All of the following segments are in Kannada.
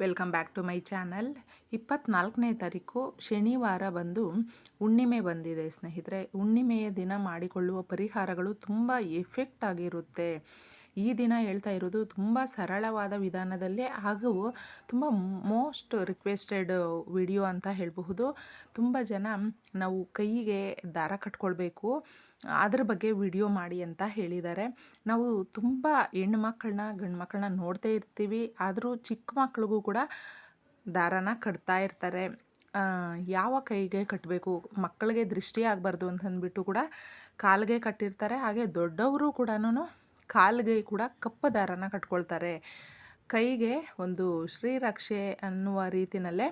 Welcome back to my channel ಇಪ್ಪತ್ನಾಲ್ಕನೇ ತಾರೀಕು ಶನಿವಾರ ಬಂದು ಹುಣ್ಣಿಮೆ ಬಂದಿದೆ, ಸ್ನೇಹಿತರೆ. ಹುಣ್ಣಿಮೆಯ ದಿನ ಮಾಡಿಕೊಳ್ಳುವ ಪರಿಹಾರಗಳು ತುಂಬ ಎಫೆಕ್ಟ್ ಆಗಿರುತ್ತೆ. ಈ ದಿನ ಹೇಳ್ತಾ ಇರೋದು ತುಂಬ ಸರಳವಾದ ವಿಧಾನದಲ್ಲೇ ಹಾಗೂ ತುಂಬ ಮೋಸ್ಟ್ ರಿಕ್ವೆಸ್ಟೆಡ್ ವಿಡಿಯೋ ಅಂತ ಹೇಳಬಹುದು. ತುಂಬ ಜನ ನಾವು ಕೈಗೆ ದಾರ ಕಟ್ಕೊಳ್ಬೇಕು. ಅದ್ರ ಬಗ್ಗೆ ವಿಡಿಯೋ ಮಾಡಿ ಅಂತ ಹೇಳಿದ್ದಾರೆ. ನಾವು ತುಂಬ ಹೆಣ್ಣು ಮಕ್ಕಳನ್ನ, ಗಂಡು ಮಕ್ಕಳನ್ನ ನೋಡ್ತಾ ಇರ್ತೀವಿ. ಆದರೂ ಚಿಕ್ಕ ಮಕ್ಕಳಿಗೂ ಕೂಡ ದಾರನ ಕಟ್ತಾ ಇರ್ತಾರೆ. ಯಾವ ಕೈಗೆ ಕಟ್ಟಬೇಕು ಮಕ್ಕಳಿಗೆ ದೃಷ್ಟಿ ಆಗಬಾರ್ದು ಅಂತಂದ್ಬಿಟ್ಟು ಕೂಡ ಕಾಲಿಗೆ ಕಟ್ಟಿರ್ತಾರೆ. ಹಾಗೆ ದೊಡ್ಡವರು ಕೂಡ ಕಾಲಿಗೆ ಕೂಡ ಕಪ್ಪು ದಾರನ ಕಟ್ಕೊಳ್ತಾರೆ. ಕೈಗೆ ಒಂದು ಶ್ರೀರಕ್ಷೆ ಅನ್ನುವ ರೀತಿಯಲ್ಲೇ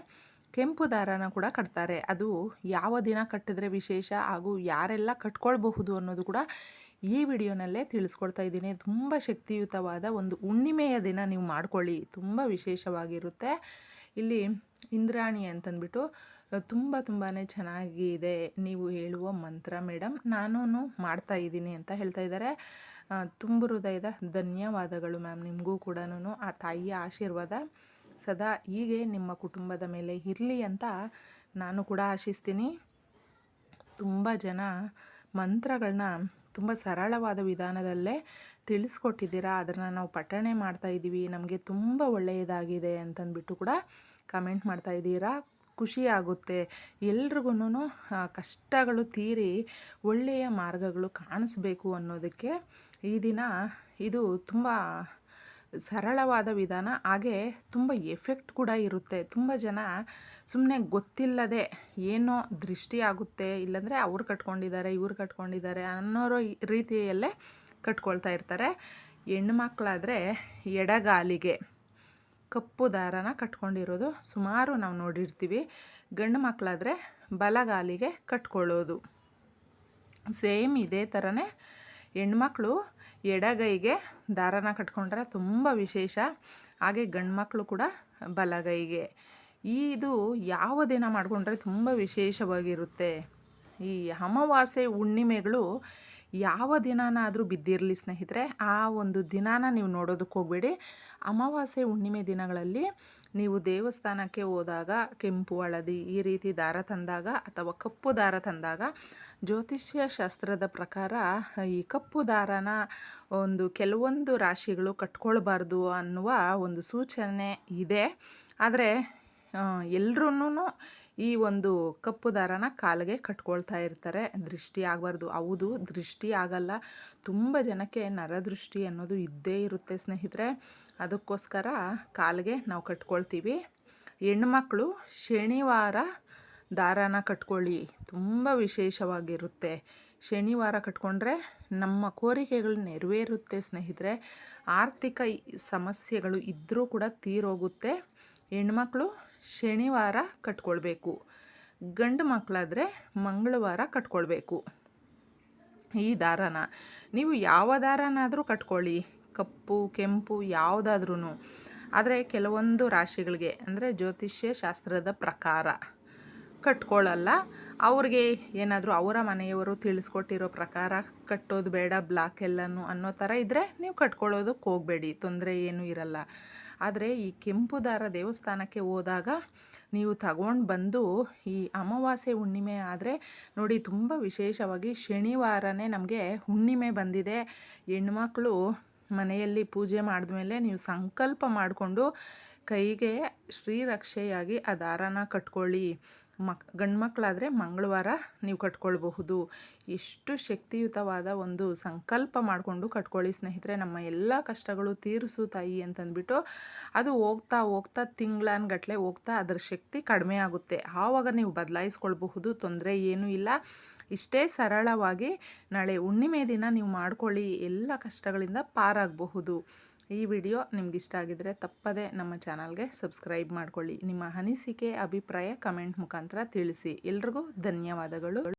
ಕೆಂಪು ದಾರನ ಕೂಡ ಕಟ್ತಾರೆ. ಅದು ಯಾವ ದಿನ ಕಟ್ಟಿದ್ರೆ ವಿಶೇಷ ಹಾಗೂ ಯಾರೆಲ್ಲ ಕಟ್ಕೊಳ್ಬಹುದು ಅನ್ನೋದು ಕೂಡ ಈ ವಿಡಿಯೋನಲ್ಲೇ ತಿಳಿಸ್ಕೊಡ್ತಾ ಇದ್ದೀನಿ. ತುಂಬ ಶಕ್ತಿಯುತವಾದ ಒಂದು ಹುಣ್ಣಿಮೆಯ ದಿನ ನೀವು ಮಾಡ್ಕೊಳ್ಳಿ. ತುಂಬ ವಿಶೇಷವಾಗಿರುತ್ತೆ. ಇಲ್ಲಿ ಇಂದ್ರಾಣಿ ಅಂತಂದ್ಬಿಟ್ಟು, ತುಂಬ ತುಂಬಾ ಚೆನ್ನಾಗಿದೆ ನೀವು ಹೇಳುವ ಮಂತ್ರ ಮೇಡಮ್ ನಾನು ಮಾಡ್ತಾ ಇದ್ದೀನಿ ಅಂತ ಹೇಳ್ತಾ ಇದ್ದಾರೆ. ತುಂಬ ಹೃದಯದ ಧನ್ಯವಾದಗಳು ಮ್ಯಾಮ್ ನಿಮಗೂ ಕೂಡ ಆ ತಾಯಿಯ ಆಶೀರ್ವಾದ. ಸದಾ ಹೀಗೆ ನಿಮ್ಮ ಕುಟುಂಬದ ಮೇಲೆ ಇರಲಿ ಅಂತ ನಾನು ಕೂಡ ಆಶಿಸ್ತೀನಿ. ತುಂಬ ಜನ ಮಂತ್ರಗಳನ್ನ ತುಂಬ ಸರಳವಾದ ವಿಧಾನದಲ್ಲೇ ತಿಳಿಸ್ಕೊಟ್ಟಿದ್ದೀರಾ, ಅದನ್ನು ನಾವು ಪಠಣೆ ಮಾಡ್ತಾ ಇದ್ದೀವಿ, ನಮಗೆ ತುಂಬ ಒಳ್ಳೆಯದಾಗಿದೆ ಅಂತಂದ್ಬಿಟ್ಟು ಕೂಡ ಕಮೆಂಟ್ ಮಾಡ್ತಾ ಇದ್ದೀರಾ. ಖುಷಿ ಆಗುತ್ತೆ. ಎಲ್ರಿಗೂ ಕಷ್ಟಗಳು ತೀರಿ ಒಳ್ಳೆಯ ಮಾರ್ಗಗಳು ಕಾಣಿಸ್ಬೇಕು ಅನ್ನೋದಕ್ಕೆ ಈ ದಿನ ಇದು ತುಂಬ ಸರಳವಾದ ವಿಧಾನ, ಹಾಗೆ ತುಂಬ ಎಫೆಕ್ಟ್ ಕೂಡ ಇರುತ್ತೆ. ತುಂಬ ಜನ ಸುಮ್ಮನೆ ಗೊತ್ತಿಲ್ಲದೆ ಏನೋ ದೃಷ್ಟಿ ಆಗುತ್ತೆ, ಇಲ್ಲಾಂದರೆ ಅವ್ರು ಕಟ್ಕೊಂಡಿದ್ದಾರೆ, ಇವ್ರು ಕಟ್ಕೊಂಡಿದ್ದಾರೆ ಅನ್ನೋರೋ ರೀತಿಯಲ್ಲೇ ಕಟ್ಕೊಳ್ತಾ ಇರ್ತಾರೆ. ಹೆಣ್ಣು ಮಕ್ಕಳಾದರೆ ಎಡಗಾಲಿಗೆ ಕಪ್ಪು ದಾರನ ಕಟ್ಕೊಂಡಿರೋದು ಸುಮಾರು ನಾವು ನೋಡಿರ್ತೀವಿ. ಗಂಡು ಮಕ್ಕಳಾದರೆ ಬಲಗಾಲಿಗೆ ಕಟ್ಕೊಳ್ಳೋದು. ಸೇಮ್ ಇದೇ ಥರನೇ ಹೆಣ್ಮಕ್ಳು ಎಡಗೈಗೆ ದಾರನ ಕಟ್ಕೊಂಡ್ರೆ ತುಂಬ ವಿಶೇಷ. ಹಾಗೆ ಗಂಡ್ಮಕ್ಳು ಕೂಡ ಬಲಗೈಗೆ. ಇದು ಯಾವ ದಿನ ಮಾಡಿಕೊಂಡ್ರೆ ತುಂಬ ವಿಶೇಷವಾಗಿರುತ್ತೆ. ಈ ಅಮಾವಾಸ್ಯೆ ಹುಣ್ಣಿಮೆಗಳು ಯಾವ ದಿನನಾದರೂ ಬಿದ್ದಿರಲಿ ಸ್ನೇಹಿತರೆ, ಆ ಒಂದು ದಿನಾನ ನೀವು ನೋಡೋದಕ್ಕೆ ಹೋಗಬೇಡಿ. ಅಮಾವಾಸ್ಯೆ ಹುಣ್ಣಿಮೆ ದಿನಗಳಲ್ಲಿ ನೀವು ದೇವಸ್ಥಾನಕ್ಕೆ ಹೋದಾಗ ಕೆಂಪು ಹಳದಿ, ಈ ರೀತಿ ದಾರ ತಂದಾಗ ಅಥವಾ ಕಪ್ಪು ದಾರ ತಂದಾಗ ಜ್ಯೋತಿಷ್ಯ ಶಾಸ್ತ್ರದ ಪ್ರಕಾರ ಈ ಕಪ್ಪು ದಾರನ ಒಂದು ಕೆಲವೊಂದು ರಾಶಿಗಳು ಕಟ್ಕೊಳ್ಬಾರ್ದು ಅನ್ನುವ ಒಂದು ಸೂಚನೆ ಇದೆ. ಆದರೆ ಎಲ್ರೂ ಈ ಒಂದು ಕಪ್ಪು ದಾರನ ಕಾಲಿಗೆ ಕಟ್ಕೊಳ್ತಾ ಇರ್ತಾರೆ. ದೃಷ್ಟಿ ಆಗಬಾರ್ದು. ಹೌದು, ದೃಷ್ಟಿ ಆಗಲ್ಲ. ತುಂಬ ಜನಕ್ಕೆ ನರದೃಷ್ಟಿ ಅನ್ನೋದು ಇದ್ದೇ ಇರುತ್ತೆ ಸ್ನೇಹಿತರೆ. ಅದಕ್ಕೋಸ್ಕರ ಕಾಲಿಗೆ ನಾವು ಕಟ್ಕೊಳ್ತೀವಿ. ಹೆಣ್ಮಕ್ಳು ಶನಿವಾರ ದಾರಾನ ಕಟ್ಕೊಳ್ಳಿ. ತುಂಬ ವಿಶೇಷವಾಗಿರುತ್ತೆ. ಶನಿವಾರ ಕಟ್ಕೊಂಡ್ರೆ ನಮ್ಮ ಕೋರಿಕೆಗಳು ನೆರವೇರುತ್ತೆ ಸ್ನೇಹಿತರೆ. ಆರ್ಥಿಕ ಸಮಸ್ಯೆಗಳು ಇದ್ದರೂ ಕೂಡ ತೀರೋಗುತ್ತೆ. ಹೆಣ್ಮಕ್ಳು ಶನಿವಾರ ಕಟ್ಕೊಳ್ಬೇಕು. ಗಂಡು ಮಕ್ಕಳಾದರೆ ಮಂಗಳವಾರ ಕಟ್ಕೊಳ್ಬೇಕು. ಈ ದಾರನ. ನೀವು ಯಾವ ದಾರನಾದರೂ ಕಟ್ಕೊಳ್ಳಿ. ಕಪ್ಪು, ಕೆಂಪು ಯಾವುದಾದ್ರೂ ಆದರೆ ಕೆಲವೊಂದು ರಾಶಿಗಳಿಗೆ, ಅಂದರೆ ಜ್ಯೋತಿಷ್ಯ ಶಾಸ್ತ್ರದ ಪ್ರಕಾರ ಕಟ್ಕೊಳ್ಳಲ್ಲ ಅವ್ರಿಗೆ ಏನಾದರೂ ಅವರ ಮನೆಯವರು ತಿಳಿಸ್ಕೊಟ್ಟಿರೋ ಪ್ರಕಾರ ಕಟ್ಟೋದು ಬೇಡ, ಬ್ಲಾಕ್ ಎಲ್ಲನೂ ಅನ್ನೋ ಥರ ಇದ್ದರೆ ನೀವು ಕಟ್ಕೊಳ್ಳೋದಕ್ಕೆ ಹೋಗಬೇಡಿ. ತೊಂದರೆ ಏನೂ ಇರಲ್ಲ. ಆದರೆ ಈ ಕೆಂಪುದಾರ ದೇವಸ್ಥಾನಕ್ಕೆ ಹೋದಾಗ ನೀವು ತಗೊಂಡು ಬಂದು ಈ ಅಮಾವಾಸ್ಯೆ ಹುಣ್ಣಿಮೆ ಆದರೆ ನೋಡಿ ತುಂಬ ವಿಶೇಷವಾಗಿ ಶನಿವಾರನೇ ನಮಗೆ ಹುಣ್ಣಿಮೆ ಬಂದಿದೆ. ಹೆಣ್ಮಕ್ಳು ಮನೆಯಲ್ಲಿ ಪೂಜೆ ಮಾಡಿದ್ಮೇಲೆ ನೀವು ಸಂಕಲ್ಪ ಮಾಡಿಕೊಂಡು ಕೈಗೆ ಶ್ರೀರಕ್ಷೆಯಾಗಿ ಆ ದಾರನ ಕಟ್ಕೊಳ್ಳಿ. ಮಕ್ ಗಂಡು ಮಕ್ಕಳಾದರೆ ಮಂಗಳವಾರ ನೀವು ಕಟ್ಕೊಳ್ಬಹುದು. ಎಷ್ಟು ಶಕ್ತಿಯುತವಾದ ಒಂದು ಸಂಕಲ್ಪ ಮಾಡಿಕೊಂಡು ಕಟ್ಕೊಳ್ಳಿ ಸ್ನೇಹಿತರೆ. ನಮ್ಮ ಎಲ್ಲ ಕಷ್ಟಗಳು ತೀರಿಸು ತಾಯಿ ಅಂತಂದ್ಬಿಟ್ಟು ಅದು ಹೋಗ್ತಾ ಹೋಗ್ತಾ ತಿಂಗಳನ್ಗಟ್ಲೆ ಹೋಗ್ತಾ ಅದರ ಶಕ್ತಿ ಕಡಿಮೆ ಆಗುತ್ತೆ. ಆವಾಗ ನೀವು ಬದಲಾಯಿಸ್ಕೊಳ್ಬಹುದು, ತೊಂದರೆ ಏನೂ ಇಲ್ಲ. ಇಷ್ಟೇ ಸರಳವಾಗಿ ನಾಳೆ ಹುಣ್ಣಿಮೆ ದಿನ ನೀವು ಮಾಡ್ಕೊಳ್ಳಿ. ಎಲ್ಲ ಕಷ್ಟಗಳಿಂದ ಪಾರಾಗಬಹುದು. ಈ ವಿಡಿಯೋ ನಿಮ್ಗೆ ಇಷ್ಟ ಆಗಿದ್ರೆ ತಪ್ಪದೆ ನಮ್ಮ ಚಾನಲ್ಗೆ ಸಬ್ಸ್ಕ್ರೈಬ್ ಮಾಡ್ಕೊಳ್ಳಿ. ನಿಮ್ಮ ಅನಿಸಿಕೆ, ಅಭಿಪ್ರಾಯ ಕಮೆಂಟ್ ಮುಖಾಂತರ ತಿಳಿಸಿ. ಎಲ್ರಿಗೂ ಧನ್ಯವಾದಗಳು.